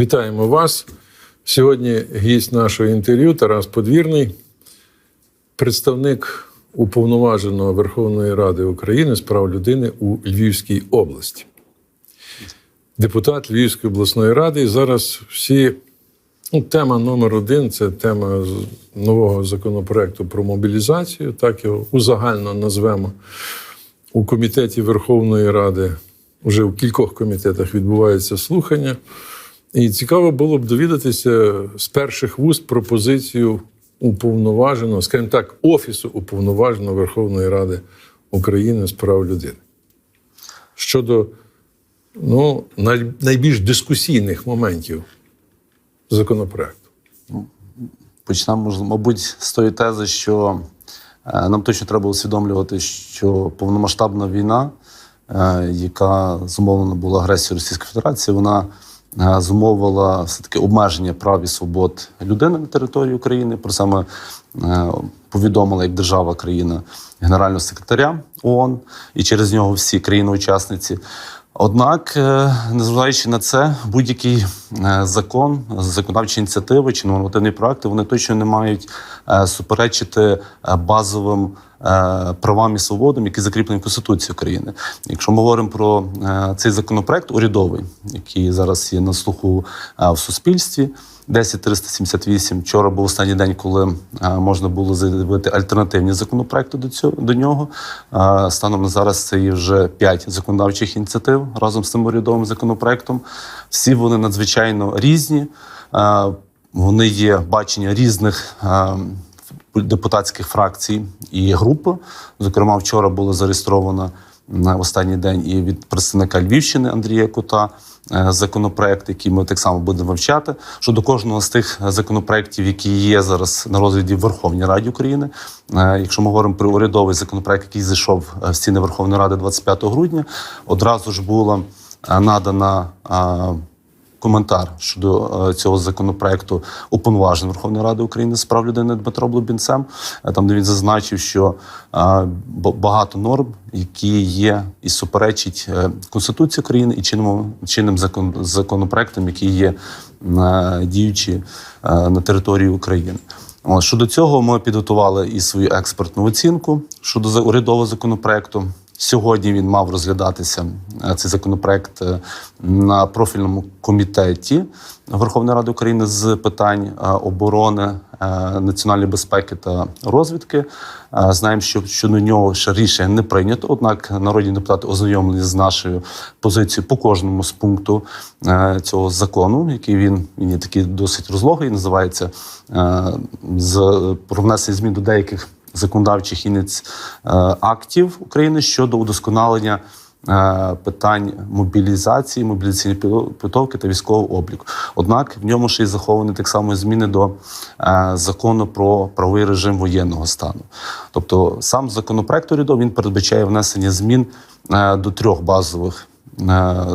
Вітаємо вас. Сьогодні гість нашого інтерв'ю Тарас Подвірний, представник уповноваженого Верховної Ради України з прав людини у Львівській області. Депутат Львівської обласної ради. І зараз всі ну, тема номер один це тема нового законопроекту про мобілізацію. Так його узагально назвемо. У комітеті Верховної Ради вже в кількох комітетах відбуваються слухання. І цікаво було б довідатися з перших вуст пропозицію уповноваженого, скажімо так, Офісу уповноваженого Верховної Ради України з прав людини. Щодо ну, найбільш дискусійних моментів законопроекту. Почнемо, мабуть, з тої тези, що е, нам точно треба усвідомлювати, що повномасштабна війна, е, яка зумовлена була агресією Російської Федерації, вона е, зумовила все-таки обмеження прав і свобод людини на території України. Про саме е, повідомила як держава країна генерального секретаря ООН і через нього всі країни-учасниці. Однак, е, незважаючи на це, будь-який е, закон, законодавчі ініціативи чи нормативні проекти вони точно не мають е, суперечити базовим правам і свободам, які закріплені в Конституції України. Якщо ми говоримо про цей законопроект урядовий, який зараз є на слуху в суспільстві. 10378. Вчора був останній день, коли е, можна було заявити альтернативні законопроекти до цього до нього. Е, станом на зараз це є вже п'ять законодавчих ініціатив разом з цим урядовим законопроектом. Всі вони надзвичайно різні. Е, вони є бачення різних. Депутатських фракцій і груп. Зокрема, вчора було зареєстровано на останній день і від представника Львівщини Андрія Кута е, законопроект, який ми так само будемо вивчати. Щодо кожного з тих законопроєктів, які є зараз на розгляді в Верховній Раді України. Е, Якщо ми говоримо про урядовий законопроект, який зайшов е, в стіни Верховної Ради 25 грудня, одразу ж була надана. Коментар щодо е, цього законопроекту уповноважений Верховної Ради України з прав людини Дмитро Блубінцем. Е, Там де він зазначив, що е, багато норм, які є і суперечить Конституції України і чинним, чинним закон, законопроектам, які є діючі на території України. Щодо цього ми підготували і свою експертну оцінку щодо урядового законопроекту. Сьогодні він мав розглядатися е, цей законопроект е, на профільному комітеті Верховної Ради України з питань е, оборони, національної безпеки та розвідки. Знаємо, що щодо нього ще рішення не прийнято. Однак народні депутати ознайомлені з нашою позицією по кожному з пункту цього закону, який він, він є такий досить розлогий, називається з про внесення змін до деяких законодавчих ініц е, актів України щодо удосконалення е, питань мобілізації, мобілізаційної підготовки та військового обліку. Однак в ньому ще й заховані так само зміни до е, закону про правовий режим воєнного стану. Тобто сам законопроект урядовий він передбачає внесення змін до трьох базових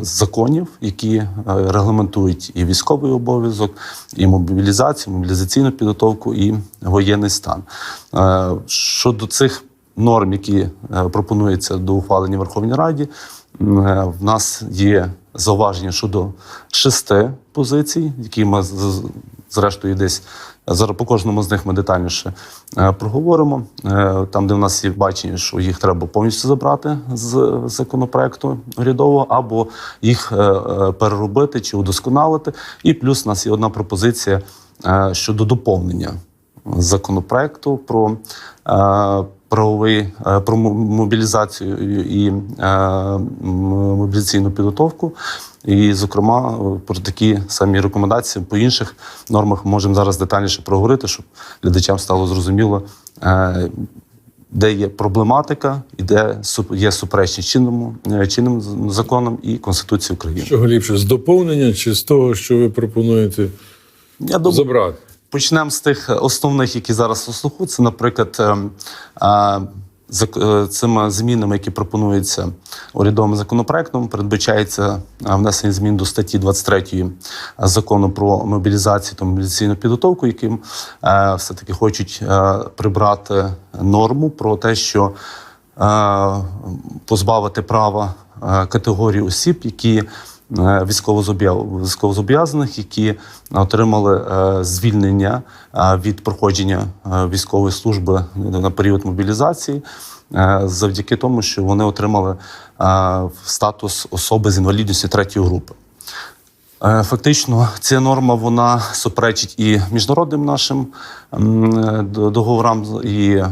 законів, які е, регламентують і військовий обов'язок, і мобілізацію, мобілізаційну підготовку, і воєнний стан. Е, Щодо цих норм, які е, пропонуються до ухвалення Верховній Раді, е, в нас є зауваження щодо шести позицій, які ми зрештою десь зараз по кожному з них ми детальніше е, проговоримо. Е, Там, де в нас є бачення, що їх треба повністю забрати з законопроекту урядового, або їх е, переробити чи удосконалити. І плюс у нас є одна пропозиція щодо доповнення законопроекту про правовий про мобілізацію і мобілізаційну підготовку. І, зокрема, про такі самі рекомендації по інших нормах можемо зараз детальніше проговорити, щоб глядачам стало зрозуміло, е, де є проблематика і де є суперечність чинному е, чинним законом і Конституції України. Чого ліпше, з доповнення чи з того, що ви пропонуєте Я думаю, забрати? Почнемо з тих основних, які зараз у слуху. Це, наприклад, ем, е, цими змінами, які пропонуються урядовим законопроектом, передбачається внесення змін до статті 23 закону про мобілізацію та мобілізаційну підготовку, яким е, все-таки хочуть е, прибрати норму про те, що е, позбавити права е, категорії осіб, які е, військовозобов'язаних, які отримали е, звільнення е, від проходження е, військової служби на період мобілізації, е, завдяки тому, що вони отримали е, статус особи з інвалідністю третьої групи. Е, Фактично, ця норма вона суперечить і міжнародним нашим договорам, і е,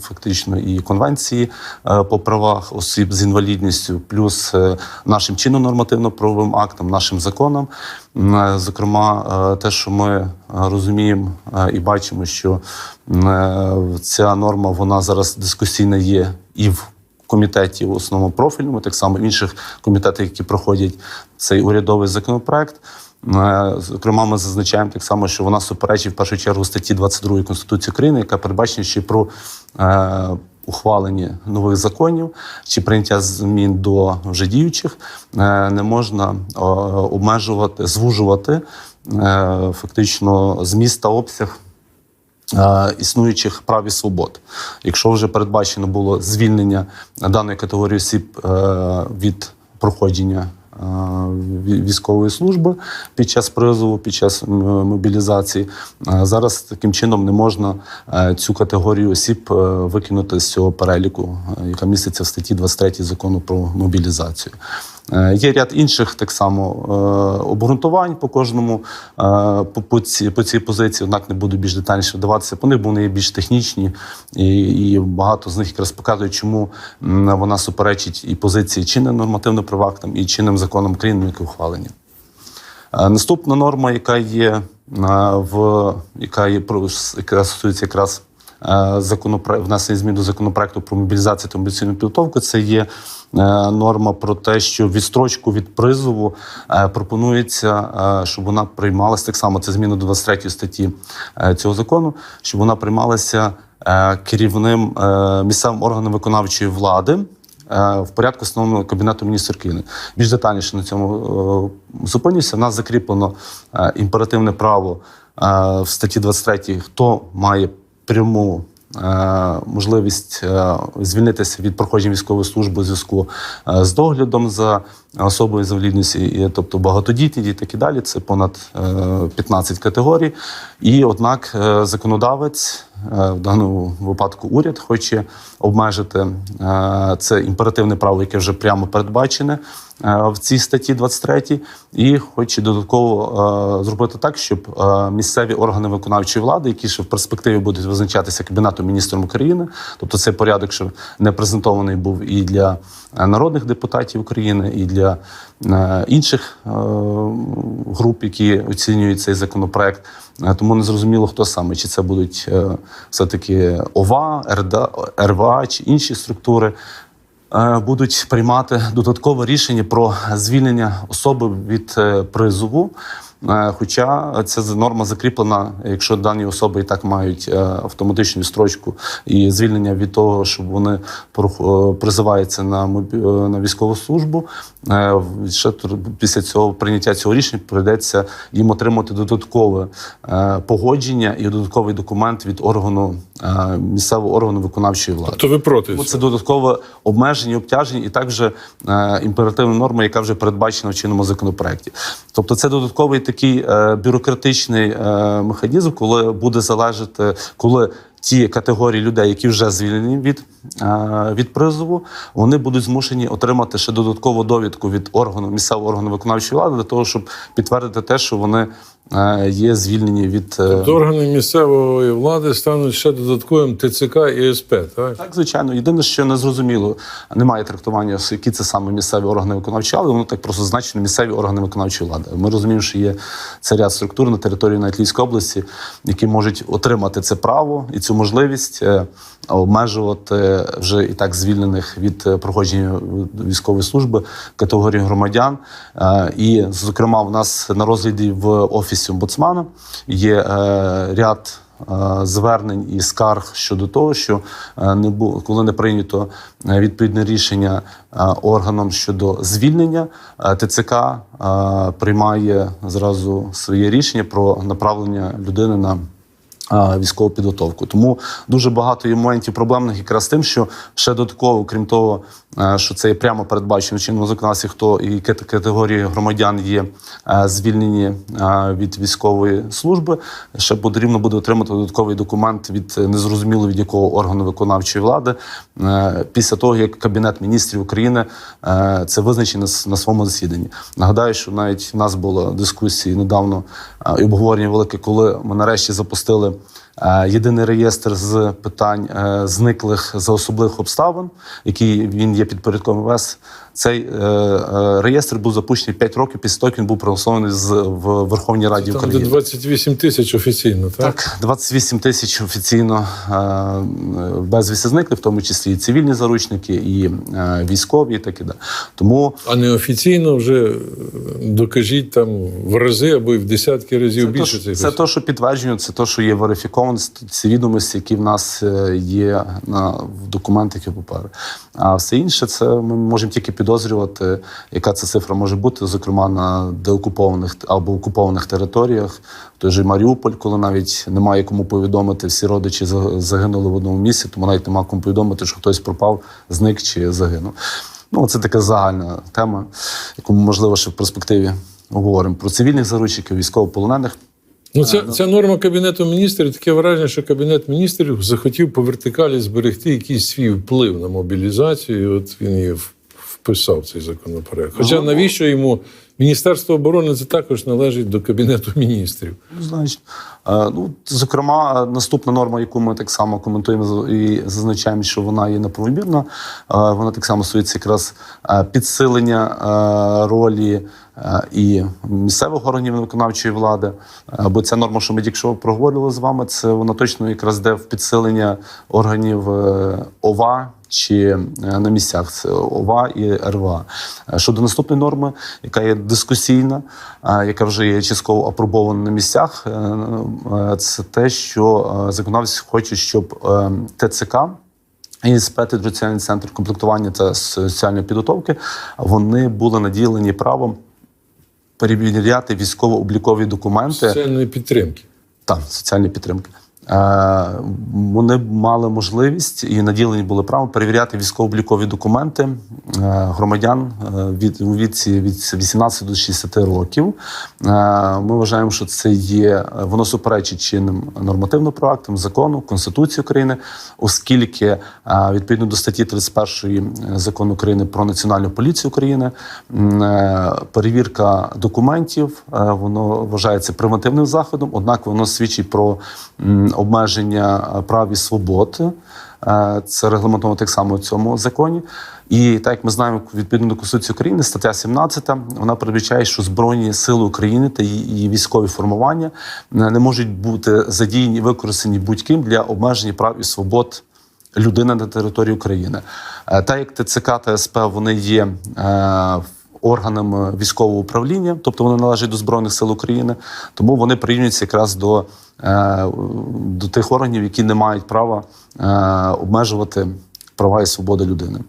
фактично і конвенції е, по правах осіб з інвалідністю, плюс нашим чинно нормативно-правовим актам, нашим законам. Зокрема, те, що ми розуміємо і бачимо, що ця норма вона зараз дискусійна є і в комітеті в основному профільному, так само в інших комітетах, які проходять цей урядовий законопроект. Е, Зокрема, ми зазначаємо так само, що вона суперечить в першу чергу статті 22 Конституції України, яка передбачена ще про е, ухвалення нових законів чи прийняття змін до вже діючих, е, не можна е, обмежувати, звужувати е, фактично зміст та обсяг існуючих прав і свобод. Якщо вже передбачено було звільнення даної категорії осіб е, від проходження е, військової служби під час призову, під час мобілізації, е, зараз таким чином не можна е, цю категорію осіб е, викинути з цього переліку, е, яка міститься в статті 23 закону про мобілізацію. Е, Є ряд інших так само е, обґрунтувань по кожному е, по, по, ці, по цій позиції, однак не буду більш детальніше вдаватися по них, бо вони є більш технічні, і, і багато з них якраз показують, чому вона суперечить і позиції чинним нормативно-правовим актам, і чинним законом України, які ухвалені. Наступна норма, яка є в яка є яка стосується якраз законопро... внесення змін до законопроекту про мобілізацію та мобілізаційну підготовку, це є е, норма про те, що відстрочку від призову е, пропонується, е, щоб вона приймалася так само. Це зміна до 23 статті е, цього закону, щоб вона приймалася е, керівним е, місцевим органом виконавчої влади е, в порядку встановленого Кабінету міністрів України. Більш детальніше на цьому е, зупинюся. У нас закріплено е, імперативне право е, в статті 23, хто має пряму. е, Можливість е, звільнитися від проходження військової служби у зв'язку е, з доглядом за особою з інвалідністю, тобто багатодітні діти і далі. Це понад е, 15 категорій. І однак законодавець в даному випадку уряд хоче обмежити це імперативне право, яке вже прямо передбачене в цій статті 23, і хоче додатково е, зробити так, щоб е, місцеві органи виконавчої влади, які ще в перспективі будуть визначатися Кабінетом міністром України, тобто цей порядок, що не презентований був і для е, народних депутатів України, і для е, інших е, груп, які оцінюють цей законопроект. Е, Тому не зрозуміло, хто саме, чи це будуть е, все-таки ОВА, РДА, РВА чи інші структури. Е, Будуть приймати додаткове рішення про звільнення особи від е, призову. Е, Хоча ця норма закріплена, якщо дані особи і так мають е, автоматичну строчку і звільнення від того, щоб вони е, призиваються на на військову службу, ще після цього прийняття цього рішення прийдеться їм отримати додаткове погодження і додатковий документ від органу місцевого органу виконавчої влади. То ви проти? Це додаткове обмеження, обтяження і також імперативна норма, яка вже передбачена в чинному законопроекті. Тобто, це додатковий такий е, бюрократичний е, механізм, коли буде залежати, коли ті категорії людей, які вже звільнені від, е, від призову, вони будуть змушені отримати ще додаткову довідку від органу місцевого органу виконавчої влади для того, щоб підтвердити те, що вони є звільнені від е, Тобто органи місцевої влади стануть ще додатковим ТЦК і СП, так? Так, звичайно. Єдине, що не зрозуміло, немає трактування, які це саме місцеві органи виконавчої влади, воно так просто значено місцеві органи виконавчої влади. Ми розуміємо, що є це ряд структур на території навіть Львівської області, які можуть отримати це право і цю можливість е, обмежувати вже і так звільнених від е, проходження військової служби категорії громадян. Е, І, зокрема, в нас на розгляді в офісі омбудсмана. Є е, ряд е, звернень і скарг щодо того, що е, не було, коли не прийнято відповідне рішення органом щодо звільнення, ТЦК приймає зразу своє рішення про направлення людини на військову підготовку. Тому дуже багато є моментів проблемних якраз тим, що ще додатково, крім того, е, що це є прямо передбачено в чинному законодавстві, хто і категорії громадян є е, звільнені е, від військової служби, ще потрібно буде отримати додатковий документ від незрозуміло від якого органу виконавчої влади після того, як Кабінет міністрів України це визначить на, своєму засіданні. Нагадаю, що навіть в нас була дискусія недавно і обговорення велике, коли ми нарешті запустили. Е, Єдиний реєстр з питань е, зниклих за особливих обставин, який він є підпорядкований ВЕС. Цей е, реєстр був запущений 5 років після того, як він був проголосований з в Верховній Раді Там де України. 28 тисяч офіційно, так? Так, 28 тисяч офіційно безвісти зникли, в тому числі і цивільні заручники, і військові, і так і далі. Тому А неофіційно вже докажіть там в рази або й в десятки разів це, більше то, цих це то, що підтверджено, це то, що є верифіковано, ці відомості, які в нас е, є на документах і папери. А все інше, це ми можемо тільки підозрювати, яка це цифра може бути, зокрема на деокупованих або окупованих територіях. Той же Маріуполь, коли навіть немає кому повідомити, всі родичі загинули в одному місці, тому навіть немає кому повідомити, що хтось пропав, зник чи загинув. Ну, це така загальна тема, яку ми, можливо, ще в перспективі обговоримо про цивільних заручників, військовополонених. Ну, ця, ця норма Кабінету міністрів таке враження, що Кабінет міністрів захотів по вертикалі зберегти якийсь свій вплив на мобілізацію. і От він її вписав цей законопроект. Хоча навіщо йому Міністерство оборони це також належить до Кабінету міністрів. Ну, Значить, е, ну, зокрема, наступна норма, яку ми так само коментуємо і зазначаємо, що вона є неправомірна, е, вона так само стосується якраз е, підсилення е, ролі е, і місцевих органів виконавчої влади. Е, Бо ця норма, що ми тільки що проговорювали з вами, це вона точно якраз йде в підсилення органів е, ОВА. Чи е, на місцях це ОВА і РВА. Е, Щодо наступної норми, яка є дискусійна, е, яка вже є частково апробована на місцях, це те, що законодавці хочуть, щоб ТЦК. І спецтериторіальний центр комплектування та соціальної підготовки вони були наділені правом перевіряти військово-облікові документи Соціальної підтримки. та соціальні підтримки. Е, Вони мали можливість і наділені були правом перевіряти військово-облікові документи е, громадян е, від у віці від 18 до 60 років. Ми вважаємо, що це є воно суперечить чинним нормативно-правовим актам, закону, Конституції України, оскільки відповідно до статті 31 закону України про національну поліцію України перевірка документів воно вважається превентивним заходом, однак воно свідчить про обмеження е, прав і свобод. Е, Це регламентовано так само в цьому законі. І так як ми знаємо, відповідно до Конституції України, стаття 17, вона передбачає, що Збройні сили України та її військові формування е, не можуть бути задіяні використані будь-ким для обмеження прав і свобод людини на території України. Так як ТЦК та СП вони є е, органами військового управління, тобто вони належать до Збройних сил України, тому вони прирівнюються якраз до, е, до тих органів, які не мають права е, обмежувати. Права і свободи людини,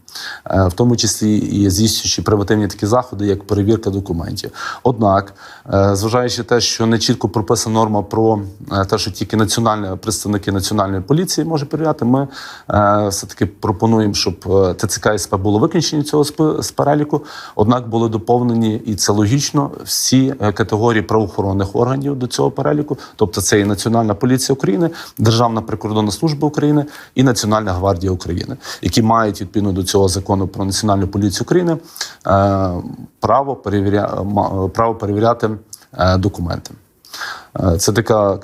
Е, в тому числі і здійснюючи превентивні такі заходи, як перевірка документів. Однак, е, зважаючи те, що не чітко прописана норма про е, те, що тільки національні представники національної поліції може перевіряти, ми все таки пропонуємо, щоб ТЦК і СП було виключені цього з- переліку. Однак були доповнені, і це логічно, всі категорії правоохоронних органів до цього переліку. Тобто, це і Національна поліція України, Державна прикордонна служба України і Національна гвардія України, які мають відповідно до цього закону про національну поліцію України е, право перевіря... право перевіряти е, документи. Е, Це така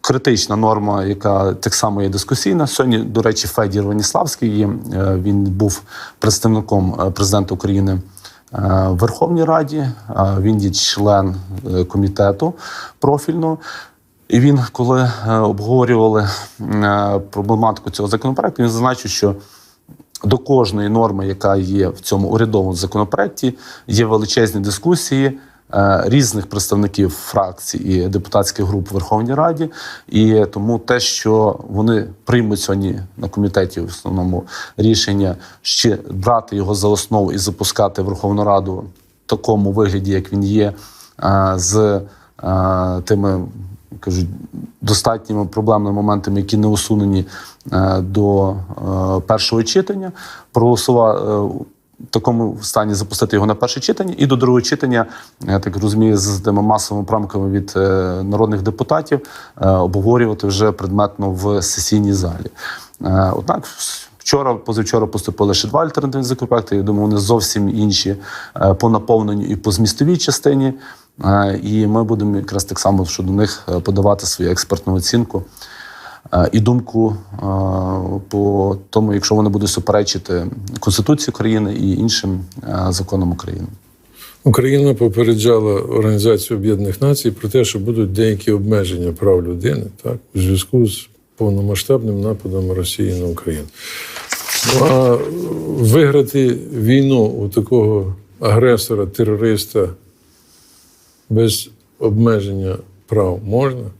критична норма, яка так само є дискусійна. Сьогодні, до речі, Федір е, він був представником президента України. в Верховній Раді він є член комітету профільного. І він, коли е, обговорювали е, проблематику цього законопроекту, він зазначив, що до кожної норми, яка є в цьому урядовому законопроекті, є величезні дискусії е, різних представників фракцій і депутатських груп в Верховній Раді. І тому те, що вони приймуть сьогодні на комітеті в основному рішення ще брати його за основу і запускати Верховну Раду в такому вигляді, як він є, з тими кажуть, достатніми проблемними моментами, які не усунені е, до е, першого читання. Проголосував е, в такому стані запустити його на перше читання, і до другого читання, я так розумію, з тими масовими прамками від народних депутатів обговорювати вже предметно в сесійній залі. Однак вчора, позавчора поступили ще два альтернативні законопроекти. Я думаю, вони зовсім інші по наповненню і по змістовій частині. Е, І ми будемо якраз так само щодо них е, подавати свою експертну оцінку е, і думку по тому, якщо вони будуть суперечити Конституції України і іншим законам України. Україна попереджала Організацію Об'єднаних Націй про те, що будуть деякі обмеження прав людини так, у зв'язку з повномасштабним нападом Росії на Україну. Ну, а виграти війну у такого агресора, терориста без обмеження прав можна?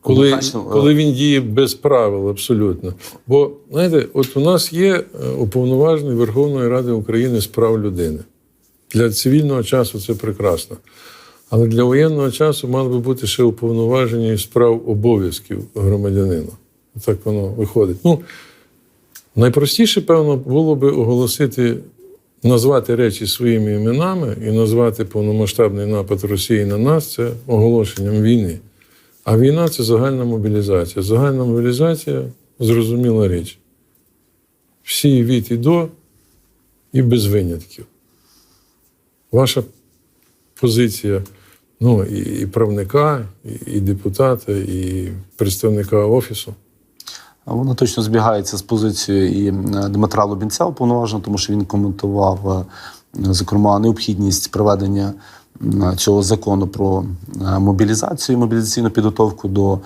Коли, Однозначно, е, коли він діє без правил, абсолютно. Бо, знаєте, от у нас є е, уповноважений Верховної Ради України з прав людини. Для цивільного часу це прекрасно. Але для воєнного часу мали би бути ще уповноважені з прав обов'язків громадянина. Так воно виходить. Ну, найпростіше, певно, було би оголосити, назвати речі своїми іменами і назвати повномасштабний напад Росії на нас це оголошенням війни. А війна це загальна мобілізація. Загальна мобілізація зрозуміла річ. Всі від і до, і без винятків. Ваша позиція, ну, і, і правника, і, і депутата, і представника офісу. А Вона точно збігається з позицією і Дмитра Лубінця уповноваженого, тому що він коментував, е, зокрема, необхідність проведення цього закону про е, мобілізацію, мобілізаційну підготовку до е,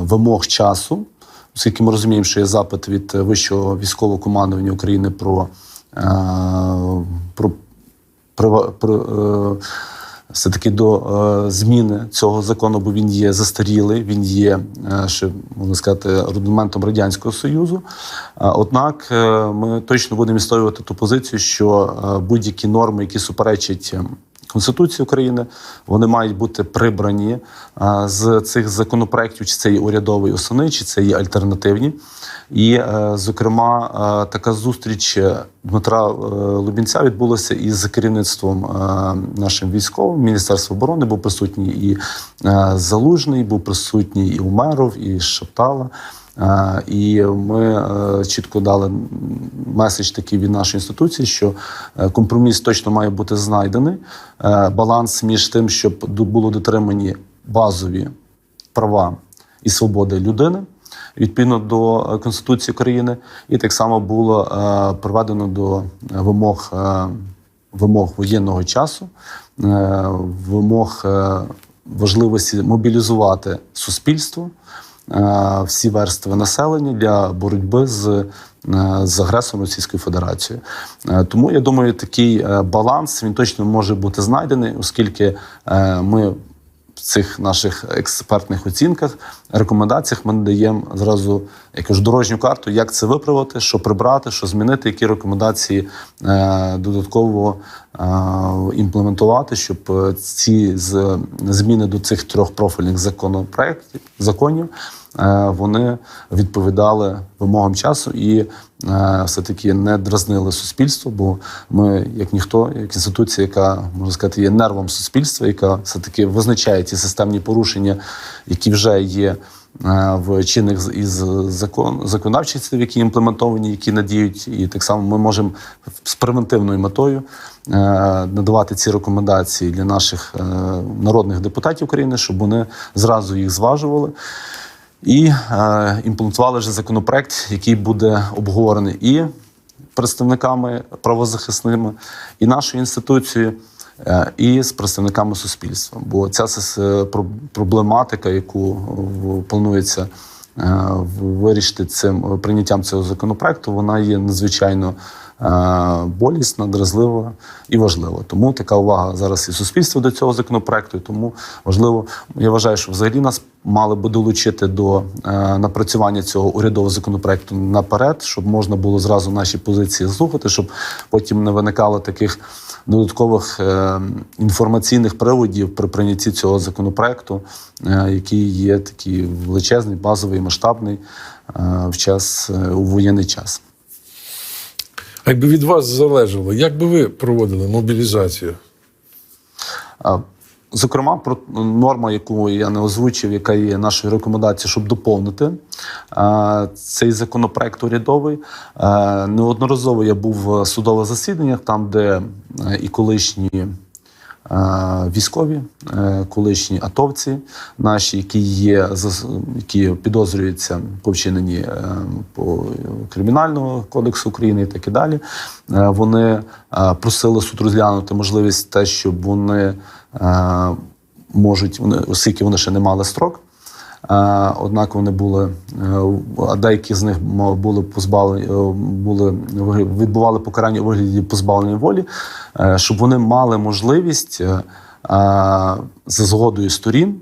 вимог часу, оскільки ми розуміємо, що є запит від вищого військового командування України про, про, про, про все-таки до е, зміни цього закону, бо він є застарілий, він є е, ще можна сказати рудиментом радянського союзу. Е, однак ми точно будемо відстоювати ту позицію, що будь-які норми, які суперечать. Конституції України вони мають бути прибрані з цих законопроєктів, чи це є урядовий основний, чи це є альтернативні. І, зокрема, така зустріч Дмитра е, Лубінця відбулася із керівництвом е, нашим військовим Міністерства оборони. Був присутній і е, Залужний, був присутній і Умеров, і Шаптала. Е, І ми чітко дали меседж такий від нашої інституції, що компроміс точно має бути знайдений. Баланс між тим, щоб було дотримані базові права і свободи людини відповідно до е, Конституції України, і так само було е, проведено до вимог, е, вимог воєнного часу, вимог важливості мобілізувати суспільство. Всі верстви населення для боротьби з, з агресором Російської Федерації. Тому я думаю, такий баланс він точно може бути знайдений, оскільки ми в цих наших експертних оцінках, рекомендаціях ми надаємо зразу я кажу, дорожню карту, як це виправити, що прибрати, що змінити, які рекомендації е, додатково е, імплементувати, щоб е, ці зміни до цих трьох профільних законопроєктів законів. Е, Вони відповідали вимогам часу і е, все-таки не дразнили суспільство, бо ми, як ніхто, як інституція, яка можна сказати, є нервом суспільства, яка все-таки визначає ті системні порушення, які вже є. е, В чинних із закон законодавчих які імплементовані, які надіють, і так само ми можемо з превентивною метою надавати ці рекомендації для наших народних депутатів України, щоб вони зразу їх зважували і е, імплементували вже законопроект, який буде обговорений і представниками правозахисними, і нашою інституцією, е, і з представниками суспільства. Бо ця проблематика, яку планується е, вирішити цим е, прийняттям цього законопроекту, вона є надзвичайно е, болісна, дразлива і важлива. Тому така увага зараз і суспільства до цього законопроекту. І тому важливо, я вважаю, що взагалі нас мали би долучити до е, напрацювання цього урядового законопроекту наперед, щоб можна було зразу наші позиції слухати, щоб потім не виникало таких додаткових е, інформаційних приводів при прийнятті цього законопроекту, який є такий величезний, базовий, масштабний в час у воєнний час. Якби від вас залежало, як би ви проводили мобілізацію? Зокрема, про норма, яку я не озвучив, яка є нашою рекомендацією, щоб доповнити цей законопроект урядовий. Неодноразово я був в судових засіданнях, там, де і колишні. Е, Військові, е, колишні атовці, наші, які є які підозрюються по вчиненні е, по кримінального кодексу України і так і далі. Вони просили суд розглянути можливість те, щоб вони можуть, вони, оскільки вони ще не мали строк. Однак вони були, е, деякі з них були позбавлені, е, були відбували покарання у вигляді позбавлення волі, е, щоб вони мали можливість за згодою сторін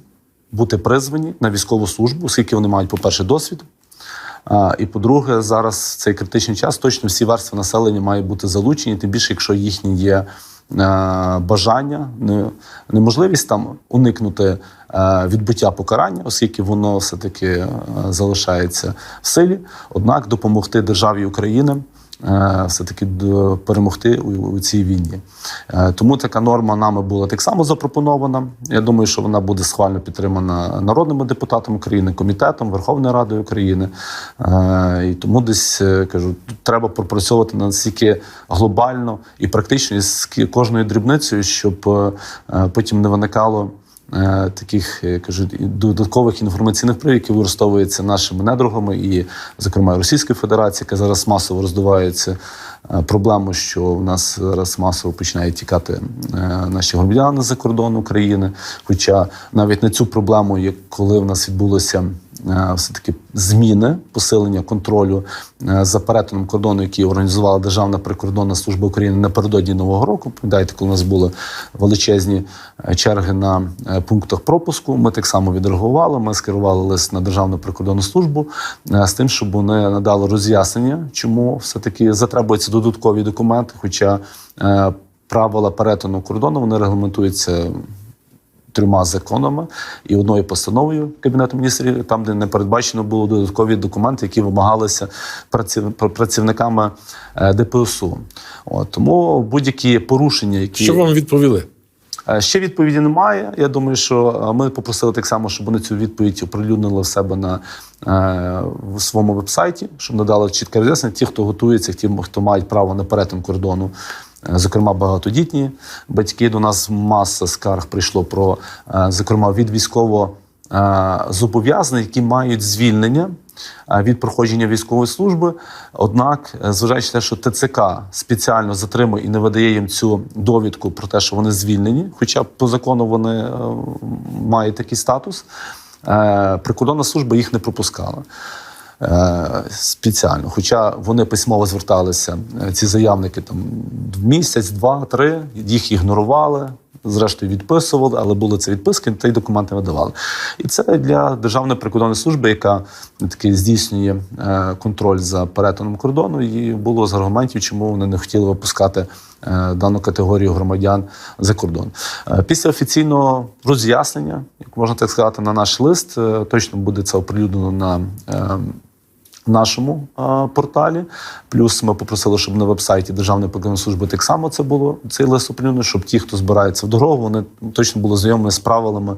бути призвані на військову службу, оскільки вони мають, по-перше, досвід. І по-друге, зараз цей критичний час точно всі верстви населення мають бути залучені, тим більше, якщо їхні є бажання, неможливість там уникнути е, відбуття покарання, оскільки воно все-таки е, залишається в силі. Однак допомогти державі України е, все-таки до- перемогти у, цій війні. Е, Тому така норма нами була так само запропонована. Я думаю, що вона буде схвально підтримана народними депутатами України, комітетом, Верховною Радою України. Е, І тому десь е, кажу, треба пропрацьовувати настільки глобально і практично ки- кожною дрібницею, щоб е, е, потім не виникало. Е, Таких я кажуть додаткових інформаційних прив, які використовуються нашими недругами, і, зокрема, Російської Федерації, яка зараз масово роздувається е, проблему, що в нас зараз масово починають тікати е, наші громадяни за кордон України. Хоча навіть на цю проблему, як коли в нас відбулося е, все-таки зміни, посилення контролю е, за перетином кордону, які організувала Державна прикордонна служба України напередодні Нового року. Пам'ятаєте, коли у нас були величезні е, черги на пунктах пропуску. Ми так само відреагували. Ми скерували лист на Державну прикордонну службу з тим, щоб вони надали роз'яснення, чому все-таки затребуються додаткові документи. Хоча правила перетину кордону вони регламентуються трьома законами і одною постановою Кабінету міністрів, там, де не передбачено було додаткові документи, які вимагалися праців- працівниками е, ДПСУ. От, тому будь-які порушення, які Що вам відповіли? Е, Ще відповіді немає. Я думаю, що е, ми попросили так само, щоб вони цю відповідь оприлюднили в себе на в своєму вебсайті, щоб надали чітке роз'яснення. Ті, хто готується, ті, хто мають право на перетин кордону. Е, Зокрема, багатодітні батьки до нас маса скарг прийшло про, е, зокрема, від військово е, зобов'язаних, які мають звільнення від проходження військової служби. Однак, зважаючи те, що ТЦК спеціально затримує і не видає їм цю довідку про те, що вони звільнені, хоча по закону вони мають такий статус, прикордонна служба їх не пропускала. Е, Спеціально, хоча вони письмово зверталися, е, ці заявники там в місяць, два, три, їх ігнорували, зрештою відписували, але були це відписки, та й документи видавали. І це для Державної прикордонної служби, яка таки здійснює е, контроль за перетином кордону. І було з аргументів, чому вони не хотіли випускати дану категорію громадян за кордон. Після офіційного роз'яснення, як можна так сказати, на наш лист точно буде це оприлюднено на. Е, нашому а, порталі. Плюс ми попросили, щоб на вебсайті Державної прикордонної служби так само це було цей лист оприлюднений, щоб ті, хто збирається в дорогу, вони точно були знайомі з правилами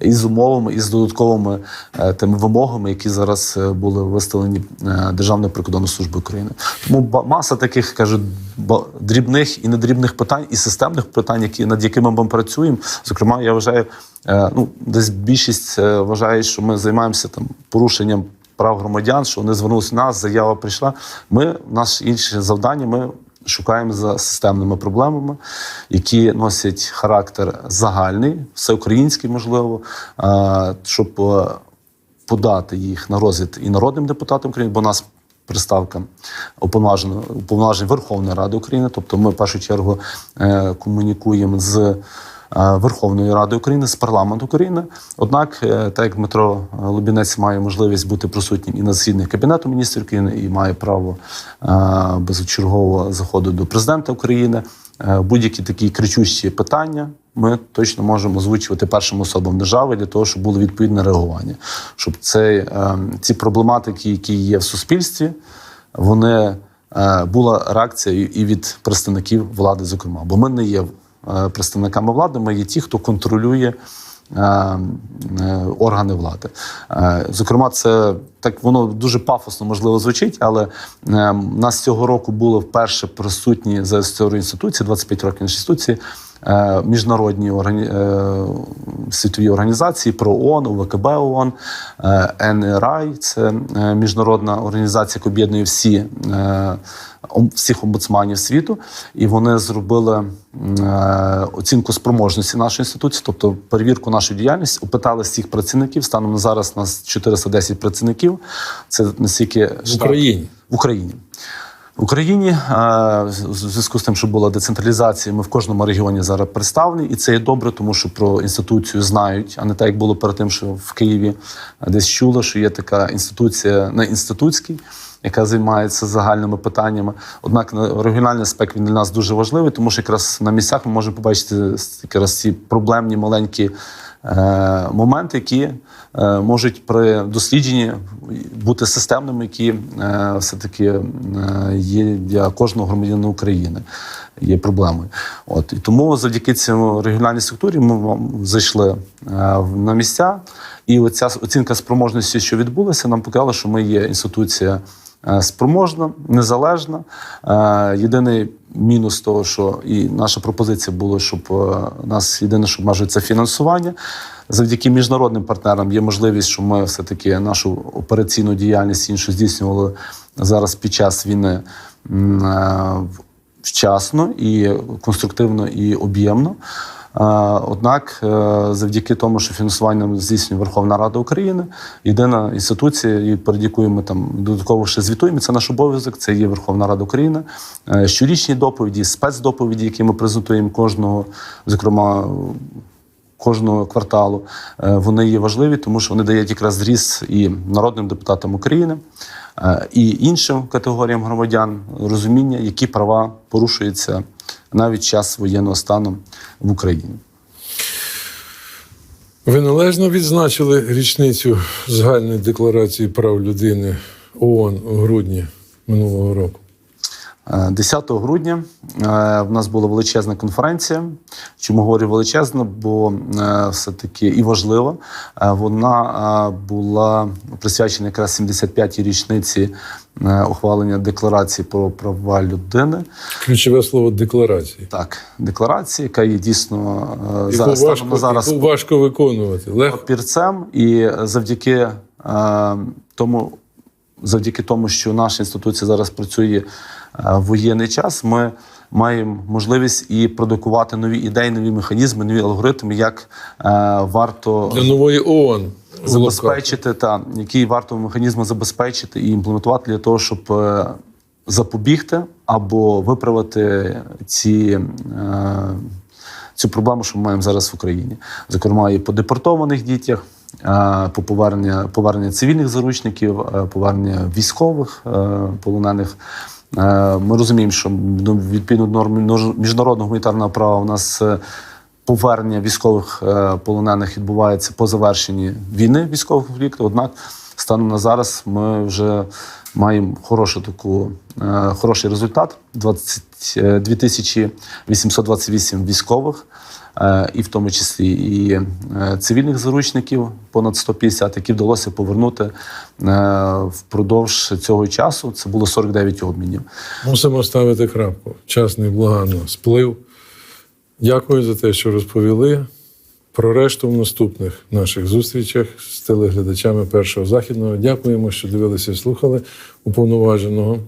і з умовами, і з додатковими е, тими вимогами, які зараз е, були виставлені е, Державною прикордонною службою України. Тому маса таких кажуть дрібних і недрібних питань, і системних питань, які над якими ми працюємо. Зокрема, я вважаю, е, ну десь більшість е, вважає, що ми займаємося там порушенням прав громадян, що вони звернулися нас, заява прийшла. Ми наше інше завдання. Ми шукаємо за системними проблемами, які носять характер загальний, всеукраїнський, можливо, щоб е, подати їх на розгляд і народним депутатам України, бо нас. Приставка уповноважень Верховної Ради України, тобто ми в першу чергу е, комунікуємо з Верховної Ради України, з парламенту України. Однак, е, так як Дмитро Лубінець має можливість бути присутнім і на засіданнях Кабінету міністрів України, і має право е, безчергового заходу до президента України. е, будь-які такі кричущі питання ми точно можемо озвучувати першим особам держави для того, щоб було відповідне реагування, щоб цей, е, ці проблематики, які є в суспільстві, вони е, була реакція і- від представників влади, зокрема. Бо ми не є е, представниками влади, ми є ті, хто контролює. е, е, Органи влади, Е, зокрема, це так воно дуже пафосно можливо звучить, але е, нас цього року було вперше присутні за історію інституції, 25 років інституції, е, міжнародні органі... е, світові організації про ООН, УВКБ ООН, е, НРА, це е, міжнародна організація, яка об'єднує всі, е, всіх омбудсманів світу, і вони зробили е, оцінку спроможності нашої інституції, тобто перевірку нашої діяльності, опитали всіх працівників. Станом на зараз у нас 410 працівників. Це наскільки В Україні. в Україні. В Україні в зв'язку з тим, що була децентралізація, ми в кожному регіоні зараз представлені, і це є добре, тому що про інституцію знають, а не так, як було перед тим, що в Києві десь чули, що є така інституція на інститутській, яка займається загальними питаннями. Однак на- регіональний аспект він для нас дуже важливий, тому що якраз на місцях ми можемо побачити якраз ці проблемні маленькі моменти, які е, можуть при дослідженні бути системними, які е, все-таки е, є для кожного громадянина України. Є проблемою. От і тому завдяки цьому регіональній структурі ми зайшли е, на місця, і оця оцінка спроможності, що відбулася, нам показала, що ми є інституція е, спроможна, незалежна. Е, Єдиний мінус того, що і наша пропозиція була, щоб е, нас єдине, що обмежує, це фінансування. Завдяки міжнародним партнерам є можливість, що ми все-таки нашу операційну діяльність іншу здійснювали зараз під час війни е, вчасно і конструктивно і об'ємно. Е, Однак, е, завдяки тому, що фінансування здійснює Верховна Рада України, єдина інституція, і перед якою ми там додатково ще звітуємо, це наш обов'язок, це є Верховна Рада України. Е, Щорічні доповіді, спецдоповіді, які ми презентуємо кожного, зокрема кожного кварталу, вони є важливі, тому що вони дають якраз зріз і народним депутатам України, і іншим категоріям громадян розуміння, які права порушуються навіть час воєнного стану в Україні. Ви належно відзначили річницю загальної декларації прав людини ООН у грудні минулого року. Е, 10 грудня е, в нас була величезна конференція. Чому говорю величезна? Бо е, все-таки і важлива. Е, Вона е, була присвячена якраз 75-й річниці е, ухвалення декларації про права людини. Ключове слово декларації. Так, декларація, яка є дійсно е, Яку зараз важко, зараз яку важко виконувати. Легко. папірцем, і завдяки е, тому, завдяки тому, що наша інституція зараз працює е, воєнний час, ми маємо можливість і продукувати нові ідеї, нові механізми, нові алгоритми, як е, варто Для нової ООН. забезпечити та які варто механізми забезпечити і імплементувати для того, щоб е, запобігти або виправити ці. Е, Цю проблему, що ми маємо зараз в Україні, зокрема, і по депортованих дітях, е, по повернення, повернення цивільних заручників, е, повернення військових е, полонених. Е, Ми розуміємо, що ну, відповідно до норм міжнародного гуманітарного права у нас е, повернення військових е, полонених відбувається по завершенні війни військових конфліктів. Однак, станом на зараз ми вже маємо хорошу таку, хороший результат: 20, е, 2828 військових, е, і в тому числі і е, цивільних заручників, понад 150, які вдалося повернути е, впродовж цього часу. Це було 49 обмінів. Мусимо ставити крапку. Час невблаганно сплив. Дякую за те, що розповіли. Про решту в наступних наших зустрічах з телеглядачами першого західного. Дякуємо, що дивилися і слухали уповноваженого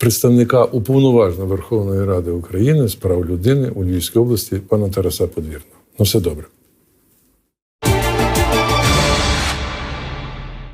представника уповноваженого Верховної Ради України з прав людини у Львівській області пана Тараса Подвірного. На все добре.